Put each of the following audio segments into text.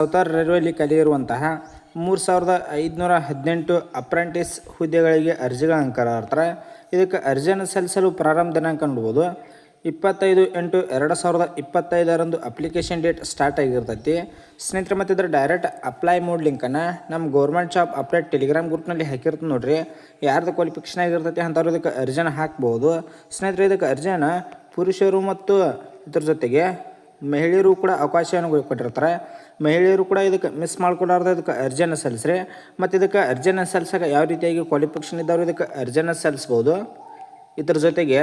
ಸೌತಾರ್ ರೈಲ್ವೆಯಲ್ಲಿ ಕಲಿಯಿರುವಂತಹ ಮೂರು ಸಾವಿರದ ಐದುನೂರ ಹದಿನೆಂಟು ಅಪ್ರೆಂಟಿಸ್ ಹುದ್ದೆಗಳಿಗೆ ಅರ್ಜಿಗಳನ್ನು ಕರೆದಿರ್ತಾರೆ ಇದಕ್ಕೆ ಅರ್ಜಿಯನ್ನು ಸಲ್ಲಿಸಲು ಪ್ರಾರಂಭ ದಿನಾಂಕ ನೋಡ್ಬೋದು. ಇಪ್ಪತ್ತೈದು ಎಂಟು ಎರಡು ಸಾವಿರದ ಇಪ್ಪತ್ತೈದರಂದು ಅಪ್ಲಿಕೇಶನ್ ಡೇಟ್ ಸ್ಟಾರ್ಟ್ ಆಗಿರ್ತೈತಿ. ಸ್ನೇಹಿತರೆ ಮತ್ತು ಇದ್ರ ಡೈರೆಕ್ಟ್ ಅಪ್ಲೈ ಮೋಡ್ ಲಿಂಕನ್ನು ನಮ್ಮ ಗೌರ್ಮೆಂಟ್ ಜಾಬ್ ಅಪ್ಡೇಟ್ ಟೆಲಿಗ್ರಾಮ್ ಗ್ರೂಪ್ನಲ್ಲಿ ಹಾಕಿರ್ತದೆ ನೋಡ್ರಿ. ಯಾರ್ದು ಕ್ವಾಲಿಫಿಕೇಷನ್ ಆಗಿರ್ತೈತಿ ಅಂಥವ್ರು ಇದಕ್ಕೆ ಅರ್ಜಿನ ಹಾಕ್ಬೋದು. ಸ್ನೇಹಿತರೆ, ಇದಕ್ಕೆ ಅರ್ಜಿಯನ್ನು ಪುರುಷರು ಮತ್ತು ಇದ್ರ ಜೊತೆಗೆ ಮಹಿಳೆಯರು ಕೂಡ ಅವಕಾಶವನ್ನು ಕೊಟ್ಟಿರ್ತಾರೆ. ಮಹಿಳೆಯರು ಕೂಡ ಇದಕ್ಕೆ ಮಿಸ್ ಮಾಡ್ಕೊಡಾರ್ದ ಇದಕ್ಕೆ ಅರ್ಜಿಯನ್ನು ಸಲ್ಲಿಸ್ರಿ. ಮತ್ತು ಇದಕ್ಕೆ ಅರ್ಜಿಯನ್ನು ಸಲ್ಲಿಸಕ್ಕೆ ಯಾವ ರೀತಿಯಾಗಿ ಕ್ವಾಲಿಫಿಕೇಷನ್ ಇದ್ದವರು ಇದಕ್ಕೆ ಅರ್ಜಿಯನ್ನು ಸಲ್ಲಿಸ್ಬೋದು. ಇದ್ರ ಜೊತೆಗೆ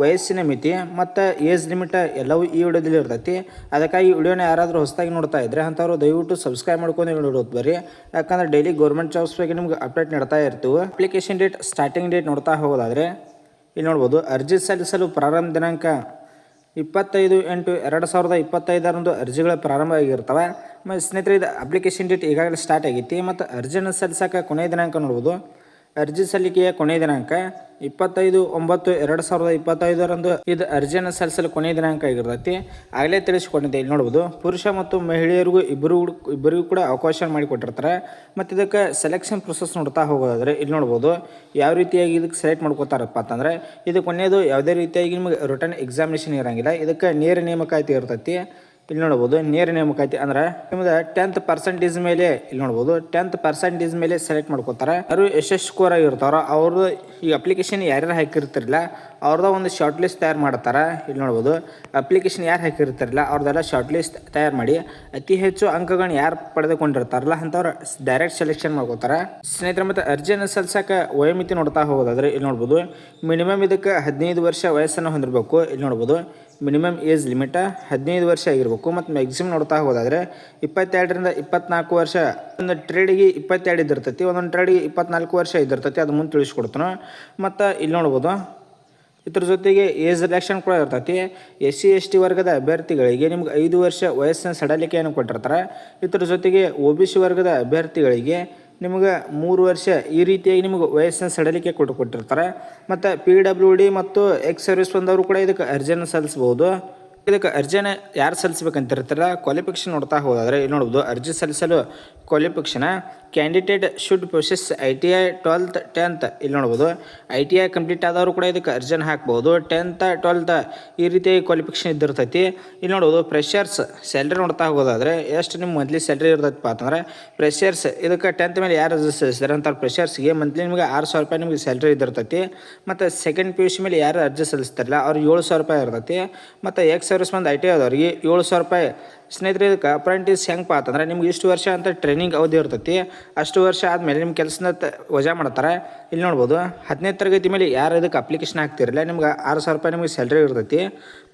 ವಯಸ್ಸಿನ ಮಿತಿ ಮತ್ತು ಏಜ್ ಲಿಮಿಟ್ ಎಲ್ಲವೂ ಈ ವಿಡಿಯೋದಲ್ಲಿ ಇರ್ತೈತಿ. ಅದಕ್ಕಾಗಿ ವಿಡಿಯೋನ ಯಾರಾದರೂ ಹೊಸದಾಗಿ ನೋಡ್ತಾ ಇದ್ದರೆ ಅಂಥವ್ರು ದಯವಿಟ್ಟು ಸಬ್ಸ್ಕ್ರೈಬ್ ಮಾಡ್ಕೊಂಡು ನೋಡೋದು ಬರ್ರಿ ಯಾಕಂದ್ರೆ ಡೈಲಿ ಗೌರ್ಮೆಂಟ್ ಜಾಬ್ಸ್ ಬಗ್ಗೆ ನಿಮ್ಗೆ ಅಪ್ಡೇಟ್ ನೀಡ್ತಾ ಇರ್ತೀವಿ. ಅಪ್ಲಿಕೇಶನ್ ಡೇಟ್ ಸ್ಟಾರ್ಟಿಂಗ್ ಡೇಟ್ ನೋಡ್ತಾ ಹೋಗೋದಾದರೆ, ಇಲ್ಲಿ ನೋಡ್ಬೋದು ಅರ್ಜಿ ಸಲ್ಲಿಸಲು ಪ್ರಾರಂಭ ದಿನಾಂಕ ಇಪ್ಪತ್ತೈದು ಎಂಟು ಎರಡು ಸಾವಿರದ ಇಪ್ಪತ್ತೈದರಂದು ಅರ್ಜಿಗಳು ಪ್ರಾರಂಭ ಆಗಿರ್ತವೆ. ಮತ್ತು ಸ್ನೇಹಿತರೆ, ಇದು ಅಪ್ಲಿಕೇಶನ್ ಡೇಟ್ ಈಗಾಗಲೇ ಸ್ಟಾರ್ಟ್ ಆಗೈತಿ ಮತ್ತು ಅರ್ಜಿಯನ್ನು ಸಲ್ಲಿಸೋಕೆ ಕೊನೆಯ ದಿನಾಂಕ ನೋಡ್ಬೋದು. ಅರ್ಜಿ ಸಲ್ಲಿಕೆಯ ಕೊನೆಯ ದಿನಾಂಕ ಇಪ್ಪತ್ತೈದು ಒಂಬತ್ತು ಎರಡು ಸಾವಿರದ ಇಪ್ಪತ್ತೈದರಂದು ಇದು ಅರ್ಜಿಯನ್ನು ಸಲ್ಲಿಸಲು ಕೊನೆಯ ದಿನಾಂಕ ಆಗಿರ್ತೈತಿ. ಆಗಲೇ ತಿಳಿಸಿಕೊಂಡಿದ್ದೆ ಇಲ್ಲಿ ನೋಡ್ಬೋದು. ಪುರುಷ ಮತ್ತು ಮಹಿಳೆಯರಿಗೂ ಇಬ್ಬರು ಇಬ್ಬರಿಗೂ ಕೂಡ ಅವಕಾಶ ಮಾಡಿಕೊಟ್ಟಿರ್ತಾರೆ. ಮತ್ತು ಇದಕ್ಕೆ ಸೆಲೆಕ್ಷನ್ ಪ್ರೊಸೆಸ್ ನೋಡ್ತಾ ಹೋಗೋದಾದ್ರೆ ಇಲ್ಲಿ ನೋಡ್ಬೋದು, ಯಾವ ರೀತಿಯಾಗಿ ಇದಕ್ಕೆ ಸೆಲೆಕ್ಟ್ ಮಾಡ್ಕೋತಾರಪ್ಪ ಅಂತಂದರೆ, ಇದು ಕೊನೆಯದು ಯಾವುದೇ ರೀತಿಯಾಗಿ ನಿಮಗೆ ರಿಟರ್ನ್ ಎಕ್ಸಾಮಿನೇಷನ್ ಇರೋಂಗಿಲ್ಲ. ಇದಕ್ಕೆ ನೇರ ನೇಮಕಾತಿ ಇರ್ತೈತಿ. ಇಲ್ಲಿ ನೋಡ್ಬೋದು ನೇರ ನೇಮಕಾತಿ ಅಂದ್ರೆ ನಿಮ್ದು ಟೆಂತ್ ಪರ್ಸೆಂಟೇಜ್ ಮೇಲೆ, ಇಲ್ಲಿ ನೋಡ್ಬೋದು ಟೆಂತ್ ಪರ್ಸೆಂಟೇಜ್ ಮೇಲೆ ಸೆಲೆಕ್ಟ್ ಮಾಡ್ಕೋತಾರೆ. ಅವರು ಎಷ್ಟೆಷ್ಟು ಸ್ಕೋರ್ ಆಗಿರ್ತಾರೋ ಅವ್ರದ್ದು ಈ ಅಪ್ಲಿಕೇಶನ್ ಯಾರ್ಯಾರು ಹಾಕಿರ್ತಿರಲ್ಲ ಅವ್ರದ್ದು ಒಂದು ಶಾರ್ಟ್ ಲಿಸ್ಟ್ ತಯಾರು ಮಾಡ್ತಾರೆ. ಇಲ್ಲಿ ನೋಡ್ಬೋದು ಅಪ್ಲಿಕೇಶನ್ ಯಾರು ಹಾಕಿರ್ತಿರಲ್ಲ ಅವ್ರದ್ದೆಲ್ಲ ಶಾರ್ಟ್ ಲಿಸ್ಟ್ ತಯಾರು ಮಾಡಿ ಅತಿ ಹೆಚ್ಚು ಅಂಕಗಳನ್ನ ಯಾರು ಪಡೆದುಕೊಂಡಿರ್ತಾರಲ್ಲ ಅಂಥವ್ರು ಡೈರೆಕ್ಟ್ ಸೆಲೆಕ್ಷನ್ ಮಾಡ್ಕೋತಾರೆ. ಸ್ನೇಹಿತರೆ, ಮತ್ತು ಅರ್ಜಿಯನ್ನು ಸಲ್ಸಕ್ಕೆ ವಯೋಮಿತಿ ನೋಡ್ತಾ ಹೋಗೋದಾದ್ರೆ ಇಲ್ಲಿ ನೋಡ್ಬೋದು ಮಿನಿಮಮ್ ಇದಕ್ಕೆ ಹದಿನೈದು ವರ್ಷ ವಯಸ್ಸನ್ನು ಹೊಂದಿರಬೇಕು. ಇಲ್ಲಿ ನೋಡ್ಬೋದು ಮಿನಿಮಮ್ ಏಜ್ ಲಿಮಿಟ ಹದಿನೈದು ವರ್ಷ ಆಗಿರಬೇಕು. ಮತ್ತು ಮ್ಯಾಕ್ಸಿಮಮ್ ನೋಡ್ತಾ ಹೋದಾದರೆ ಇಪ್ಪತ್ತೆರಡರಿಂದ ಇಪ್ಪತ್ನಾಲ್ಕು ವರ್ಷ ಒಂದು ಟ್ರೇಡಿಗೆ ಇಪ್ಪತ್ತೆರಡು ಇದ್ದಿರ್ತೈತಿ, ಒಂದೊಂದು ಟ್ರೇಡಿಗೆ ಇಪ್ಪತ್ನಾಲ್ಕು ವರ್ಷ ಇದ್ದಿರ್ತೈತಿ, ಅದು ಮುಂದೆ ತಿಳಿಸ್ಕೊಡ್ತಾನೆ. ಮತ್ತು ಇಲ್ಲಿ ನೋಡ್ಬೋದು, ಇದ್ರ ಜೊತೆಗೆ ಏಜ್ ರಿಲ್ಯಾಕ್ಷನ್ ಕೂಡ ಇರ್ತೈತಿ. ಎಸ್ ಸಿ, ಎಸ್ ಟಿ ವರ್ಗದ ಅಭ್ಯರ್ಥಿಗಳಿಗೆ ನಿಮ್ಗೆ ಐದು ವರ್ಷ ವಯಸ್ಸಿನ ಸಡಲಿಕೆಯನ್ನು ಕೊಟ್ಟಿರ್ತಾರೆ. ಇದ್ರ ಜೊತೆಗೆ ಒ ಬಿ ಸಿ ವರ್ಗದ ಅಭ್ಯರ್ಥಿಗಳಿಗೆ ನಿಮ್ಗೆ ಮೂರು ವರ್ಷ ಈ ರೀತಿಯಾಗಿ ನಿಮಗೆ ವಯಸ್ಸಿನ ಸಡಲಿಕೆ ಕೊಟ್ಟು ಕೊಟ್ಟಿರ್ತಾರೆ. ಮತ್ತು ಪಿ ಡಬ್ಲ್ಯೂ ಡಿ ಮತ್ತು ಎಕ್ಸ್ ಸರ್ವಿಸ್ ಬಂದವರು ಕೂಡ ಇದಕ್ಕೆ ಅರ್ಜಿಯನ್ನು ಸಲ್ಲಿಸ್ಬೋದು. ಇದಕ್ಕೆ ಅರ್ಜಿನ ಯಾರು ಸಲ್ಲಿಸ್ಬೇಕಂತಿರ್ತಾರ? ಕ್ವಾಲಿಫಿಕೇಷನ್ ನೋಡ್ತಾ ಹೋದಾದ್ರೆ ಇಲ್ಲಿ ನೋಡ್ಬೋದು, ಅರ್ಜಿ ಸಲ್ಲಿಸಲು qualification candidate should possess I T I twelfth tenth ಇಲ್ಲಿ ನೋಡ್ಬೋದು. ಐ ಟಿ ಐ ಕಂಪ್ಲೀಟ್ ಆದವರು ಕೂಡ ಇದಕ್ಕೆ ಅರ್ಜಿನ ಹಾಕ್ಬೋದು. ಟೆಂತ್ ಟ್ವೆಲ್ತ್ ಈ ರೀತಿ ಕ್ವಾಲಿಫಿಕೇಷನ್ ಇದ್ದಿರ್ತೈತಿ. ಇಲ್ಲಿ ನೋಡ್ಬೋದು ಫ್ರೆಷರ್ಸ್ ಸ್ಯಾಲ್ರಿ ನೋಡ್ತಾ ಹೋಗೋದಾದ್ರೆ ಎಷ್ಟು ನಿಮ್ಮ ಮಂತ್ಲಿ ಸ್ಯಾಲ್ರಿ ಇರ್ತೈತಪ್ಪ ಅಂತಂದ್ರೆ ಫ್ರೆಷರ್ಸ್ ಇದಕ್ಕೆ ಟೆಂತ್ ಮೇಲೆ ಯಾರು ಅರ್ಜಿ ಸಲ್ಲಿಸ್ತಾರೆ ಅಂತ ಫ್ರೆಷರ್ಸ್ಗೆ ಮಂತ್ಲಿ ನಿಮಗೆ ಆರು ಸಾವಿರ ರೂಪಾಯಿ ನಿಮಗೆ ಸ್ಯಾಲ್ರಿ ಇದ್ದಿರ್ತೈತಿ. ಮತ್ತು ಸೆಕೆಂಡ್ ಪಿ ಯು ಸಿ ಮೇಲೆ ಯಾರು ಅರ್ಜಿ ಸಲ್ಲಿಸ್ತಾರಲ್ಲ, ಅವ್ರಿಗೆ ಏಳು ಸಾವಿರ ರೂಪಾಯಿ ಇರ್ತೈತಿ. ಮತ್ತು ಎಕ್ಸ್ ಸರ್ವಿಸ್ ಮಂದಿ ಐ ಟಿ ಆದವ್ರಿಗೆ ಏಳು ಸಾವಿರ ರೂಪಾಯಿ. ಸ್ನೇಹಿತರೆ, ಇದಕ್ಕೆ ಅಪ್ರೆಂಟಿಸ್ ಹೆಂಗಪ್ಪ ಅಂತಂದ್ರೆ ನಿಮ್ಗೆ ಇಷ್ಟು ವರ್ಷ ಅಂತ ಟ್ರೈನಿಂಗ್ ಅವಧಿ ಇರ್ತೈತಿ. ಅಷ್ಟು ವರ್ಷ ಆದಮೇಲೆ ನಿಮ್ಮ ಕೆಲಸನ ವಜಾ ಮಾಡ್ತಾರೆ. ಇಲ್ಲಿ ನೋಡ್ಬೋದು, ಹದಿನೈದು ತರಗತಿ ಮೇಲೆ ಯಾರು ಇದಕ್ಕೆ ಅಪ್ಲಿಕೇಶನ್ ಹಾಕ್ತಿರಲ್ಲ ನಿಮ್ಗೆ ಆರು ಸಾವಿರ ರೂಪಾಯಿ ನಿಮಗೆ ಸ್ಯಾಲ್ರಿ ಇರ್ತೈತಿ.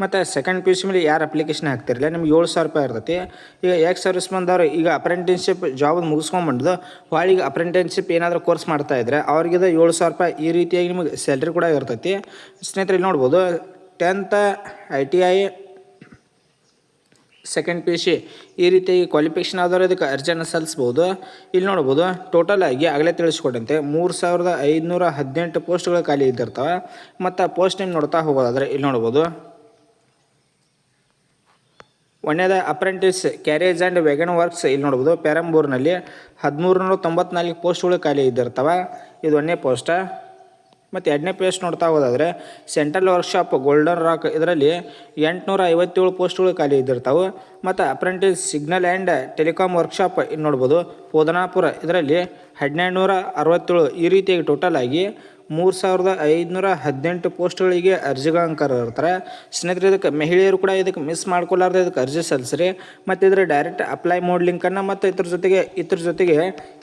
ಮತ್ತು ಸೆಕೆಂಡ್ ಪಿ ಯು ಸಿ ಮೇಲೆ ಯಾರು ಅಪ್ಲಿಕೇಶನ್ ಹಾಕ್ತಿರಲ್ಲ ನಿಮ್ಗೆ ಏಳು ಸಾವಿರ ರೂಪಾಯಿ ಇರ್ತೈತಿ. ಈಗ ಎಕ್ಸ್ ಸರ್ವಿಸ್ ಬಂದವರು ಈಗ ಅಪ್ರೆಂಟಿಸ್ಶಿಪ್ ಜಾಬ್ ಮುಗಿಸ್ಕೊಂಡ್ಬಂದು ಹೊಳಿಗೆ ಅಪ್ರೆಂಟಿನ್ಶಿಪ್ ಏನಾದರೂ ಕೋರ್ಸ್ ಮಾಡ್ತಾ ಇದ್ರೆ ಅವ್ರಿಗೆ ಏಳು ಸಾವಿರ ರೂಪಾಯಿ ಈ ರೀತಿಯಾಗಿ ನಿಮಗೆ ಸ್ಯಾಲ್ರಿ ಕೂಡ ಇರ್ತೈತಿ. ಸ್ನೇಹಿತರೆ, ಇಲ್ಲಿ ನೋಡ್ಬೋದು tenth I T I second P C ಈ ರೀತಿಯಾಗಿ ಕ್ವಾಲಿಫಿಕೇಷನ್ ಆದರೆ ಅದಕ್ಕೆ ಅರ್ಜಿಯನ್ನು ಸಲ್ಲಿಸ್ಬೋದು. ಇಲ್ಲಿ ನೋಡ್ಬೋದು ಟೋಟಲ್ ಆಗಿ ಆಗಲೇ ತಿಳಿಸ್ಕೊಟ್ಟಂತೆ, ಮೂರು ಸಾವಿರದ ಐದುನೂರ ಹದಿನೆಂಟು ಪೋಸ್ಟ್ಗಳು ಖಾಲಿ ಇದ್ದಿರ್ತವೆ. ಮತ್ತು ಪೋಸ್ಟ್ ನೇಮ್ ನೋಡ್ತಾ ಹೋಗೋದಾದ್ರೆ ಇಲ್ಲಿ ನೋಡ್ಬೋದು. ಒಂದೇದ apprentice carriage and wagon works ಇಲ್ಲಿ ನೋಡ್ಬೋದು. ಪೆರಂಬೂರ್ನಲ್ಲಿ ಹದಿಮೂರು ನೂರ ತೊಂಬತ್ನಾಲ್ಕು ಪೋಸ್ಟ್ಗಳು ಖಾಲಿ ಇದ್ದಿರ್ತವೆ. ಇದು ಒಂದೇ ಪೋಸ್ಟ ಮತ್ತು ಎರಡನೇ ಪೇಜ್ ನೋಡ್ತಾ ಹೋದಾದರೆ ಸೆಂಟ್ರಲ್ ವರ್ಕ್ಶಾಪ್ ಗೋಲ್ಡನ್ ರಾಕ್ ಇದರಲ್ಲಿ ಎಂಟುನೂರ ಐವತ್ತೇಳು ಪೋಸ್ಟ್ಗಳು ಖಾಲಿ ಇದ್ದಿರ್ತಾವೆ. ಮತ್ತು apprentice signal and telecom workshop ಇನ್ನು ನೋಡ್ಬೋದು. ಪೋದನಾಪುರ ಇದರಲ್ಲಿ ಹದಿನೆಂಟು ನೂರ ಅರವತ್ತೇಳು ಈ ರೀತಿಯಾಗಿ ಟೋಟಲ್ ಆಗಿ ಮೂರು ಸಾವಿರದ ಐದುನೂರ ಹದಿನೆಂಟು ಪೋಸ್ಟ್ಗಳಿಗೆ ಅರ್ಜಿಗಳನ್ನು ಕರೆದಿರ್ತಾರೆ ಸ್ನೇಹಿತರೆ, ಇದಕ್ಕೆ ಮಹಿಳೆಯರು ಕೂಡ ಇದಕ್ಕೆ ಮಿಸ್ ಮಾಡ್ಕೊಲಾರ್ದೆ ಇದಕ್ಕೆ ಅರ್ಜಿ ಸಲ್ಲಿಸ್ರಿ. ಮತ್ತು ಇದರ ಡೈರೆಕ್ಟ್ ಅಪ್ಲೈ ಮೋಡ್ ಲಿಂಕನ್ನು ಮತ್ತು ಇದ್ರ ಜೊತೆಗೆ ಇದ್ರ ಜೊತೆಗೆ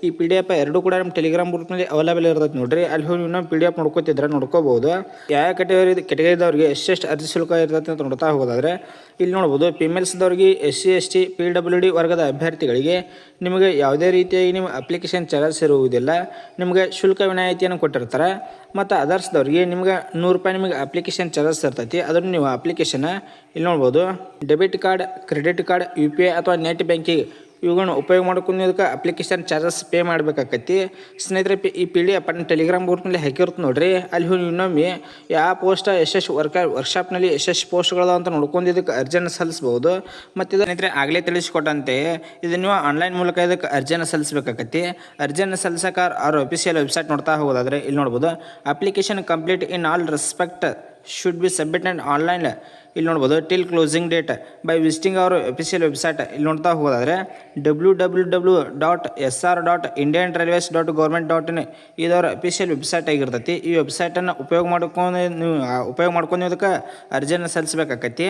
ಈ ಪಿ ಡಿ ಎಫ್ ಎರಡೂ ಕೂಡ ನಮ್ಮ ಟೆಲಿಗ್ರಾಮ್ ಗ್ರೂಪ್ನಲ್ಲಿ ಅವೈಲೇಬಲ್ ಇರ್ತೈತೆ ನೋಡಿರಿ. ಅಲ್ಲಿ ಹೋಗಿ ಇನ್ನೊಂದು ಪಿ ಡಿ ಎಫ್ ನೋಡ್ಕೋತಿದ್ರೆ ನೋಡ್ಕೋಬೋದು ಯಾವ ಕೆಟಗರಿ ಕೆಟಗರಿದವ್ರಿಗೆ ಎಷ್ಟೆಷ್ಟು ಅರ್ಜಿ ಶುಲ್ಕ ಇರ್ತೈತೆ ಅಂತ ನೋಡ್ತಾ ಹೋಗೋದಾದ್ರೆ, ಇಲ್ಲಿ ನೋಡ್ಬೋದು ಫಿಮೇಲ್ಸ್ದವ್ರಿಗೆ S C S T P W D ವರ್ಗದ ಅಭ್ಯರ್ಥಿಗಳಿಗೆ ನಿಮಗೆ ಯಾವುದೇ ರೀತಿಯಾಗಿ ನಿಮ್ಮ ಅಪ್ಲಿಕೇಶನ್ ಚಾರ್ಜಸ್ ಇರುವುದಿಲ್ಲ. ನಿಮಗೆ ಶುಲ್ಕ ವಿನಾಯಿತಿಯನ್ನು ಕೊಟ್ಟಿರ್ತಾರೆ. ಮತ್ತು ಅದರ್ಸ್ದವ್ರಿಗೆ ನಿಮ್ಗೆ ನೂರು ರೂಪಾಯಿ ನಿಮಗೆ ಅಪ್ಲಿಕೇಶನ್ ಚಾರ್ಜಸ್ ಇರ್ತೈತಿ. ಅದನ್ನು ನೀವು ಅಪ್ಲಿಕೇಶನ್ ಇಲ್ಲಿ ನೋಡ್ಬೋದು. Debit card credit card U P I ಅಥವಾ ನೆಟ್ ಬ್ಯಾಂಕಿಂಗ್ ಇವುಗಳನ್ನ ಉಪಯೋಗ ಮಾಡ್ಕೊಂಡಿದ್ದಕ್ಕೆ ಅಪ್ಲಿಕೇಶನ್ ಚಾರ್ಜಸ್ ಪೇ ಮಾಡಬೇಕಾಕತಿ ಸ್ನೇಹಿತರೆ, ಪಿ- ಈ ಪಿ ಡಿ ಎಫ್ ಟೆಲಿಗ್ರಾಮ್ ಗ್ರೂಪ್ನಲ್ಲಿ ಹಾಕಿರುತ್ತೆ ನೋಡ್ರಿ. ಅಲ್ಲಿ ಹೋಗಿ ಇನ್ನೊಮ್ಮೆ ಯಾವ ಪೋಸ್ಟ್ ಎಷ್ಟೆಷ್ಟು ವರ್ಕ ವರ್ಕ್ಶಾಪ್ನಲ್ಲಿ ಎಷ್ಟೆಷ್ಟು ಪೋಸ್ಟ್ಗಳು ಅಂತ ನೋಡ್ಕೊಂಡು ಇದಕ್ಕೆ ಅರ್ಜಿಯನ್ನು ಸಲ್ಲಿಸ್ಬೋದು. ಮತ್ತು ಇದು ಸ್ನೇಹಿತರೆ ಆಗಲೇ ತಿಳಿಸ್ಕೊಟ್ಟಂತೆ, ಇದು ನೀವು ಆನ್ಲೈನ್ ಮೂಲಕ ಇದಕ್ಕೆ ಅರ್ಜಿಯನ್ನು ಸಲ್ಲಿಸಬೇಕಾಗತ್ತೆ ಅರ್ಜಿಯನ್ನು ಸಲ್ಲಿಸಕ್ಕೆ ಅವ್ರ ಅಫಿಷಿಯಲ್ ವೆಬ್ಸೈಟ್ ನೋಡ್ತಾ ಹೋಗೋದಾದ್ರೆ ಇಲ್ಲಿ ನೋಡ್ಬೋದು. Application complete in all respect should be submitted online ಇಲ್ಲಿ ನೋಡ್ಬೋದು till closing date by visiting our official website ಇಲ್ಲಿ ನೋಡ್ತಾ ಹೋಗೋದಾದ್ರೆ W W W dot S R dot Indian railways dot government dot in ಇದವ್ರ official website ಆಗಿರ್ತೈತಿ. ಈ ವೆಬ್ಸೈಟನ್ನು ಉಪಯೋಗ ಮಾಡ್ಕೊಂಡು ನೀವು ಉಪಯೋಗ ಮಾಡ್ಕೊಂಡು ಅದಕ್ಕೆ ಅರ್ಜಿಯನ್ನು ಸಲ್ಲಿಸ್ಬೇಕಾಕತಿ